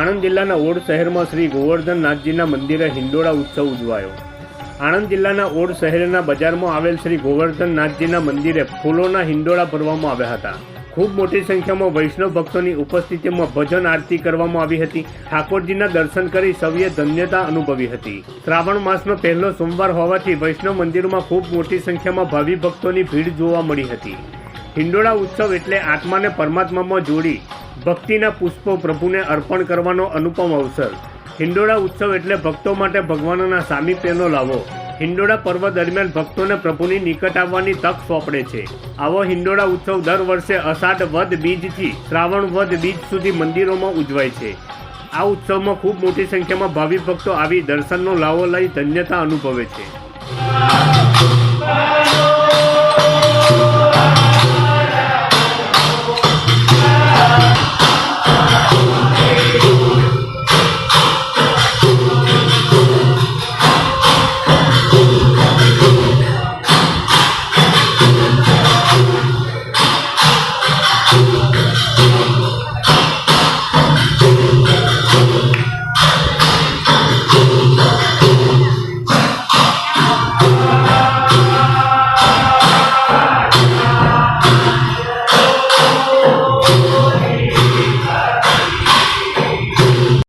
આણંદ જિલ્લાના ઓડ શહેરમાં શ્રી ગોવર્ધનનાથજીના મંદિરે હિંડોળા ઉત્સવ ઉજવાયો. આણંદ જિલ્લાના ઓડ શહેરના બજારમાં આવેલ શ્રી ગોવર્ધનનાથજીના મંદિરે ફૂલોના હિંડોળા ભરવામાં આવ્યા હતા. ખૂબ મોટી સંખ્યામાં વૈષ્ણવ ભક્તોની ઉપસ્થિતિમાં ભજન આરતી કરવામાં આવી હતી. ઠાકોરજીના દર્શન કરી સૌએ ધન્યતા અનુભવી હતી. શ્રાવણ માસનો પહેલો સોમવાર હોવાથી વૈષ્ણવ મંદિરમાં ખૂબ મોટી સંખ્યામાં ભાવિ ભક્તોની ભીડ જોવા મળી હતી. હિંડોળા ઉત્સવ એટલે આત્માને પરમાત્મામાં જોડી ભક્તિના પુષ્પો પ્રભુને અર્પણ કરવાનો અનુપમ અવસર. હિંડોળા ઉત્સવ એટલે ભક્તો માટે ભગવાનના સામીપ્યનો લાવો. હિંડોળા પર્વ દરમિયાન ભક્તોને પ્રભુની નિકટ આવવાની તક સોંપડે છે. આવો હિંડોળા ઉત્સવ દર વર્ષે અષાઢ વદ બીજથી શ્રાવણ વદ બીજ સુધી મંદિરોમાં ઉજવાય છે. આ ઉત્સવમાં ખૂબ મોટી સંખ્યામાં ભાવિ ભક્તો આવી દર્શનનો લાવો લઈ ધન્યતા અનુભવે છે.